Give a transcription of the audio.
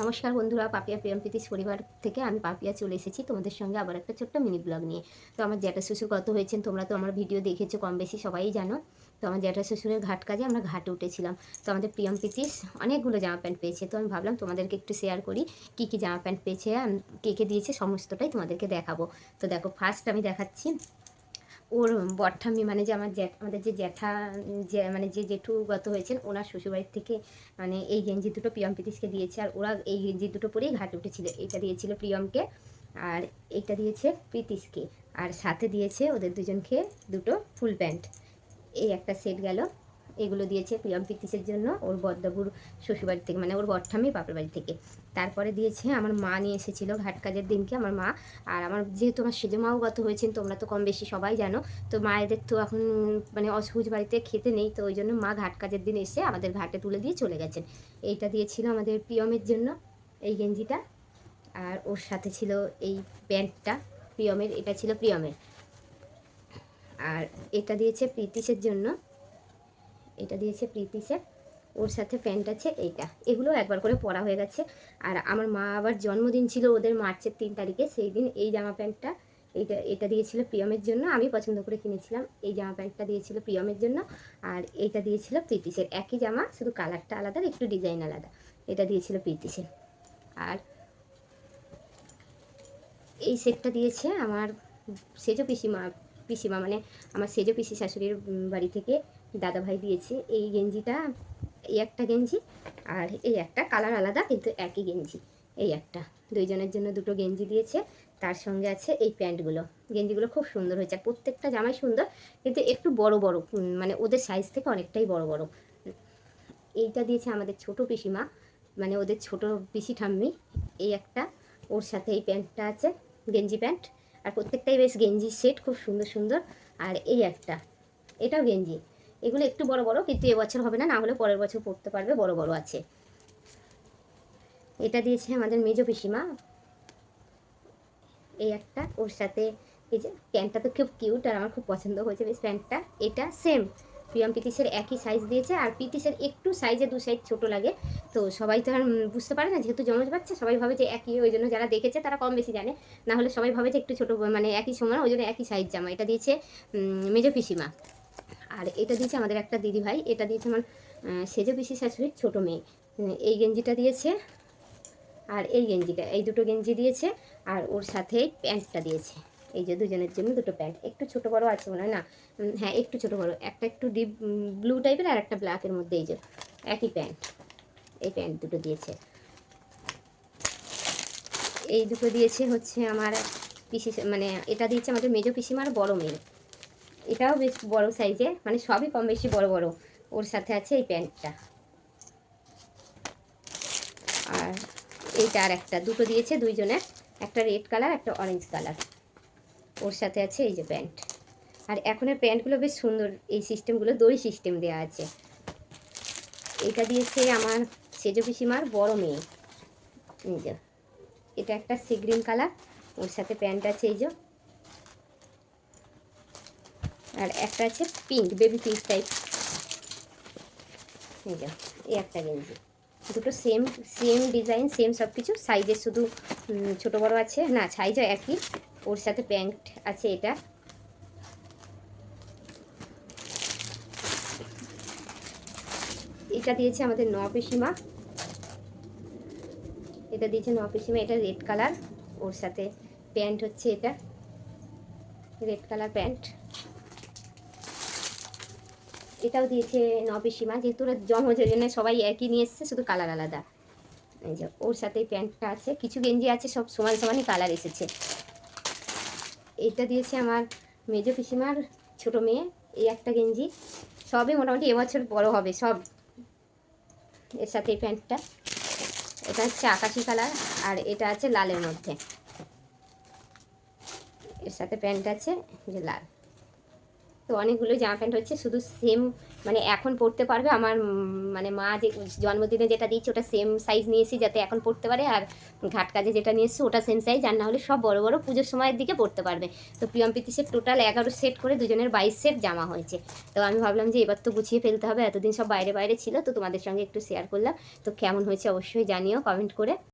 নমস্কার বন্ধুরা, পাপিয়া প্রিয়ম প্রীতিশ পরিবার থেকে আমি পাপিয়া চলে এসেছি তোমাদের সঙ্গে আবার একটা ছোট্ট মিনি ব্লগ নিয়ে। তো আমার জ্যাঠা শ্বশুর কত হয়েছেন, তোমরা তো আমার ভিডিও দেখেছ, কম বেশি সবাই জানো। তো আমার জ্যাঠা শ্বশুরের ঘাট কাজে আমরা ঘাটে উঠেছিলাম। তো আমাদের প্রিয়ম প্রীতিশ অনেকগুলো জামা প্যান্ট পেয়েছে, তো আমি ভাবলাম তোমাদেরকে একটু শেয়ার করি, কী কী জামা প্যান্ট পেয়েছে কে কে দিয়েছে, সমস্তটাই তোমাদেরকে দেখাবো। তো দেখো ফার্স্ট আমি দেখাচ্ছি ওর বটঠাম্মি মানে যে আমার জ্যাঠ আমাদের যে জ্যাঠা, যে মানে যে জেঠুগত হয়েছেন, ওনার শ্বশুরবাড়ির থেকে মানে এই গেঞ্জি দুটো প্রিয়ম প্রীতিশকে দিয়েছে, আর ওরা এই গেঞ্জি দুটো পরেই ঘাটে উঠেছিল। এটা দিয়েছিল প্রিয়মকে, আর এটা দিয়েছে প্রীতিশকে, আর সাথে দিয়েছে ওদের দুজনকে দুটো ফুল প্যান্ট। এই একটা সেট গেল। এগুলো দিয়েছে প্রিয়ম প্রীতিশের জন্য ওর বদ্দাবুর শ্বশুরবাড়ি থেকে মানে ওর বটঠামি বাপের বাড়ি থেকে। তারপরে দিয়েছে আমার মা নিয়ে এসেছিল ঘাট কাজের দিনকে, আমার মা। আর আমার যেহেতু আমার সেজে মাও গত হয়েছেন, তোমরা তো কম বেশি সবাই জানো, তো মায়েদের তো এখন মানে অসহজ বাড়িতে খেতে নেই, তো ওই জন্য মা ঘাট কাজের দিন এসে আমাদের ঘাটে তুলে দিয়ে চলে গেছেন। এইটা দিয়েছিল আমাদের প্রিয়মের জন্য এই গেঞ্জিটা। আর ওর সাথে ছিল এই প্যান্টটা, প্রিয়মের, এটা ছিল প্রিয়মের। আর এটা দিয়েছে প্রীতিশের জন্য এটা দিয়েছে প্রীতিশের ওর সাথে প্যান্ট আছে এইটা। এগুলো একবার করে পরা হয়ে গেছে। আর আমার মা আবার জন্মদিন ছিল ওদের মার্চের তিন তারিখে, সেই দিন এই জামা প্যান্টটা, এইটা, এটা দিয়েছিল প্রিয়মের জন্য। আমি পছন্দ করে কিনেছিলাম, এই জামা প্যান্টটা দিয়েছিল প্রিয়মের জন্য। আর এইটা দিয়েছিল প্রীতিশের একই জামা, শুধু কালারটা আলাদা একটু ডিজাইন আলাদা। এটা দিয়েছিল প্রীতিশের আর এই সেটটা দিয়েছে আমার সেজো পিসিমা পিসিমা মানে আমার সেজো পিসি শাশুড়ির বাড়ি থেকে দাদাভাই দিয়েছে। এই গেঞ্জিটা, এই একটা গেঞ্জি আর এই একটা কালার আলাদা, কিন্তু একই গেঞ্জি। এই একটা। দুইজনের জন্য দুটো গেঞ্জি দিয়েছে। তার সঙ্গে আছে এই প্যান্টগুলো। গেঞ্জিগুলো খুব সুন্দর হয়েছে। প্রত্যেকটা জামাই সুন্দর, কিন্তু একটু বড় বড় মানে ওদের সাইজ থেকে অনেকটাই বড় বড়। এইটা দিয়েছে আমাদের ছোট পিসিমা মানে ওদের ছোট পিসি ঠাম্মি। এই একটা, ওর সাথে এই প্যান্টটা আছে, গেঞ্জি প্যান্ট। আর প্রত্যেকটাই বেশ গেঞ্জি সেট খুব সুন্দর সুন্দর। আর এই একটা, এটাও গেঞ্জি। এগুলো একটু বড় বড়, কিন্তু এবছর হবে না না হলে পরের বছর পরতে পারবে, বড় বড় আছে। এটা দিয়েছে আমাদের মেজো পিসিমা। এই একটা, ওর সাথে এই যে প্যান্টটা তো খুব কিউট আর আমার খুব পছন্দ হয়েছে বেশ প্যান্টটা। এটা সেম প্রিয়ম পিতিসের একই সাইজ দিয়েছে আর পিতিসের একটু সাইজে দু সাইজ ছোট লাগে। তো সবাই তো আর বুঝতে পারে না, যেহেতু জমজ বাচ্চা, সবাই ভাবে যে একই, ওই জন্য যারা দেখেছে তারা কম বেশি জানে। না হলে সবাই ভাবে যে একটু ছোট মানে একই সময় ওই জন্য একই সাইজ জামা। এটা দিয়েছে মেজো পিসিমা। আর এটা দিয়েছে আমাদের একটা দিদি ভাই, এটা দিয়েছে আমার সেজো পিসি শাশুড়ির ছোটো মেয়ে। এই গেঞ্জিটা দিয়েছে আর এই গেঞ্জিটা, এই দুটো গেঞ্জি দিয়েছে আর ওর সাথে প্যান্টটা দিয়েছে। এই যে দুজনের জন্য দুটো প্যান্ট, একটু ছোট বড় আছে মনে হয়, না? হ্যাঁ একটু ছোট বড়, একটা একটু ডিপ ব্লু টাইপের আর একটা ব্ল্যাকের মধ্যে এই যে, একই প্যান্ট, এই প্যান্ট দুটো দিয়েছে। এই দুটো দিয়েছে হচ্ছে আমার পিসি মানে এটা দিয়েছে আমাদের মেজো পিসিমার বড় মেয়ে। এটাও বেশ বড় সাইজে মানে সবই কম বেশি বড় বড়। ওর সাথে আছে এই প্যান্টটা। আর এইটা আর একটা, দুটো দিয়েছে দুইজনের। একটা রেড কালার একটা অরেঞ্জ কালার ওর সাথে আছে এই যে প্যান্ট। আর এখনের প্যান্টগুলো বেশ সুন্দর, এই সিস্টেমগুলো দড়ি সিস্টেম দেওয়া আছে। এটা দিয়েছে আমার সেজো পিসিমার বড় মেয়ে। এই যে, এটা একটা সি গ্রিন কালার ওর সাথে প্যান্ট আছে এই যে। আর একটা আছে পিঙ্ক বেবি পিঙ্ক টাইপ এই যে, এই একটা গেঞ্জি। দুটো সেম সেম ডিজাইন সেম সব কিছু সাইজে শুধু ছোট বড় আছে। না সাইজও একই। ওর সাথে প্যান্ট আছে এটা। এটা দিয়েছে আমাদের ন পিসিমা। এটা দিয়েছে ন এটা রেড কালার ওর সাথে প্যান্ট হচ্ছে এটা। রেড কালার প্যান্ট এটাও দিয়েছে নপিসীমা যেহেতু ওরা জমজের জন্য সবাই একই নিয়ে এসছে, শুধু কালার আলাদা। এই যে ওর সাথে প্যান্টটা আছে, কিছু গেঞ্জি আছে, সব সমান সমানই কালার এসেছে। এটা দিয়েছে আমার মেজো পিসিমার ছোট মেয়ে, এই একটা গেঞ্জি। সবই মোটামুটি এবছর বড় হবে, সব। এর সাথে এই প্যান্টটা। এটা হচ্ছে আকাশি কালার আর এটা আছে লালের মধ্যে। এর সাথে প্যান্ট আছে যে লাল। তো অনেকগুলো জামা প্যান্ট হচ্ছে, শুধু সেম মানে এখন পরতে পারবে। আমার মানে মা যে জন্মদিনে যেটা দিয়েছে, ওটা সেম সাইজ নিয়েছি যাতে এখন পরতে পারে। আর ঘাট কাজে যেটা নিয়ে ওটা সেম সাইজ আর না হলে সব বড় বড় পুজোর সময়ের দিকে পরতে পারবে। তো প্রিয়ম প্রীতিশের টোটাল এগারো সেট করে দুজনের বাইশ সেট জামা হয়েছে। তো আমি ভাবলাম যে এবার তো গুছিয়ে ফেলতে হবে। এতদিন সব বাইরে বাইরে ছিল। তো তোমাদের সঙ্গে একটু শেয়ার করলাম। তো কেমন হয়েছে অবশ্যই জানিও কমেন্ট করে।